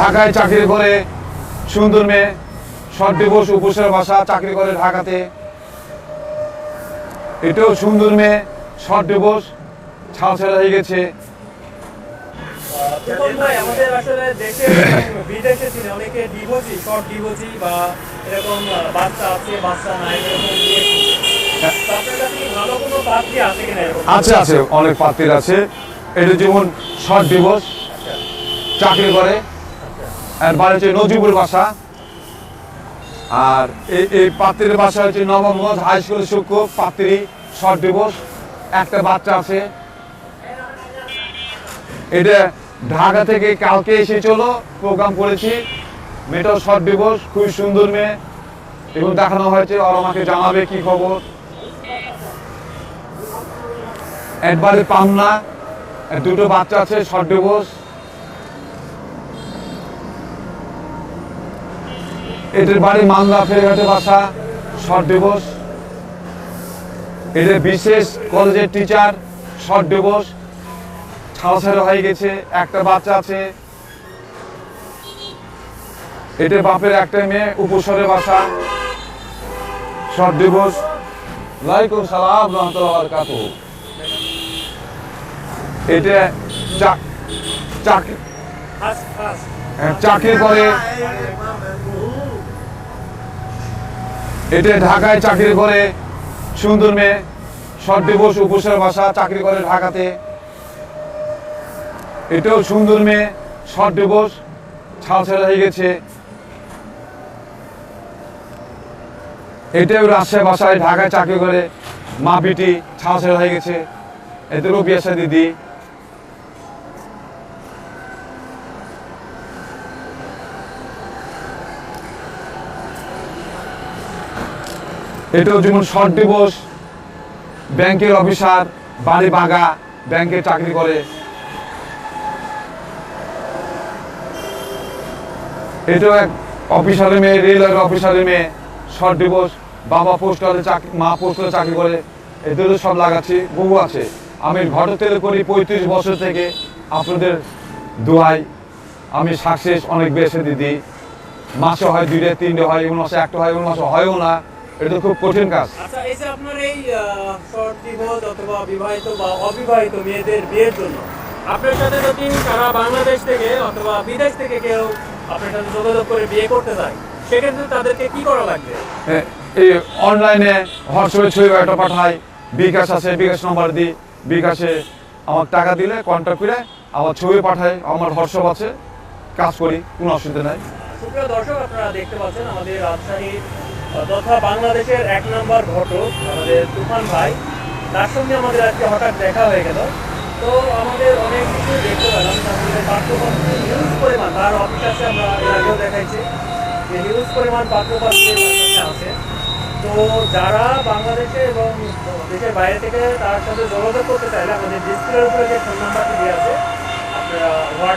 ঢাকায় চাকরি করে। সুন্দর মেয়ে। শর্ট দিবস উপসের বাসা চাকরি করে ঢাকাতে। এটাও সুন্দর মেয়ে। শর্ট দিবস ছাড় ছেড়া হয়ে গেছে। আমাদের আসলে দেশে বিদেশে ছিল অনেকে ডিভোর্সি শর্ট ডিভোর্সি বা এরকম বাচ্চা আছে বাচ্চা নাই পাত্রী আছে আছে আছে অনেক পাত্রীর আছে। এটা যেমন শর্ট দিবস চাকরি করে। বাড়ি হচ্ছে নজিবুর বাসা। আর এই এই পাত্রীর বাসা হচ্ছে নবমগঞ্জ হাই স্কুল শিক্ষক পাত্রী শর্ট দিবস। একটা বাচ্চা আছে। এটা ঢাকা থেকে কালকে এসেছিল প্রোগ্রাম করেছি। মেয়েটাও শর্ট দিবস, খুবই সুন্দর মেয়ে। এবং দেখানো হয়েছে আর আমাকে জানাবে কি খবর। একবারে পাম না দুটো বাচ্চা আছে শর্ট দিবস। এদের বাড়ি মালদা ফেরঘাটে বাসা শর্ট দিবস। এদের বিশেষ কলেজের টিচার শর্ট দিবস। ছাড়াছাড়া হয়ে গেছে একটা বাচ্চা আছে। এদের বাপের একটা মেয়ে উপসরে বাসা। শর্ট দিবস। লাইকুম সালাম রহমতুল্লাহ এটা ফার্স্ট চাকরি করে এটা ঢাকায় চাকরি করে সুন্দর মেয়ে শর্ট দিবস উপসের বাসা চাকরি করে ঢাকাতে। এটাও সুন্দর মেয়ে শর্ট দিবস ছাড় হয়ে গেছে। এটাও রাজশাহী বাসায় ঢাকায় চাকরি করে মা বিটি ছাড়া হয়ে গেছে। এদেরও বিয়েসা দিদি। এটাও যেমন শর্ট দিবস ব্যাংকের অফিসার বাড়ি বাগা, ব্যাংকে চাকরি করে। এটাও এক অফিসারের মেয়ে রেলের অফিসারের মেয়ে, শর্ট দিবস বাবা পোস্টারে চাকরি, মা পোস্টারে চাকরি করে। এদেরও সব লাগাচ্ছি, বহু আছে। আমি ঘটতেলে করি পঁয়ত্রিশ বছর থেকে। আপনাদের দোয়াই আমি সাকসেস অনেক বেশি দিদি। মাসে হয় দুইটা, তিনটে হয় এমন মাসে একটা হয় এমন মাসে হয়ও না। এটা তো খুব কঠিন কাজ। আচ্ছা এই যে আপনার এই শর্ট ডিভোর্স অথবা বিবাহিত বা অবিবাহিত মেয়েদের বিয়ের জন্য আপনার সাথে যদি সারা বাংলাদেশ থেকে অথবা বিদেশ থেকে কেউ আপনার সাথে যোগাযোগ করে বিয়ে করতে চায় সেক্ষেত্রে তাদেরকে কি করা লাগবে? এই অনলাইনে হোয়াটসঅ্যাপে ছবি একটা পাঠাই বিকাশ আছে বিকাশ নম্বর দিই বিকাশে আমার টাকা দিলে কন্ট্যাক্ট করে আমার ছবি পাঠাই আমার হোয়াটসঅ্যাপ আছে কাজ করি কোনো অসুবিধা নাই। সুপ্রিয় দর্শক আপনারা দেখতে পাচ্ছেন আমাদের রাজশাহীর তথা বাংলাদেশের এক নম্বর ঘটক, আমাদের তুফান ভাই। তার সঙ্গে আমাদের আজকে হঠাৎ দেখা হয়ে গেল। তো আমাদের অনেক কিছু দেখতে পেলাম আমাদের পাঠ্যপত্র হিউজ পরিমাণ, তার অফিস আছে আমরা এর আগেও দেখাইছি, যে হিউজ পরিমাণ পাঠ্যপত্র আছে। তো যারা বাংলাদেশে এবং দেশের বাইরে থেকে তার সাথে যোগাযোগ করতে চাইলে আমাদের ডিসপ্লের উপরে যে ফোন নাম্বারটি দিয়ে আছে, আপনারা হোয়াটস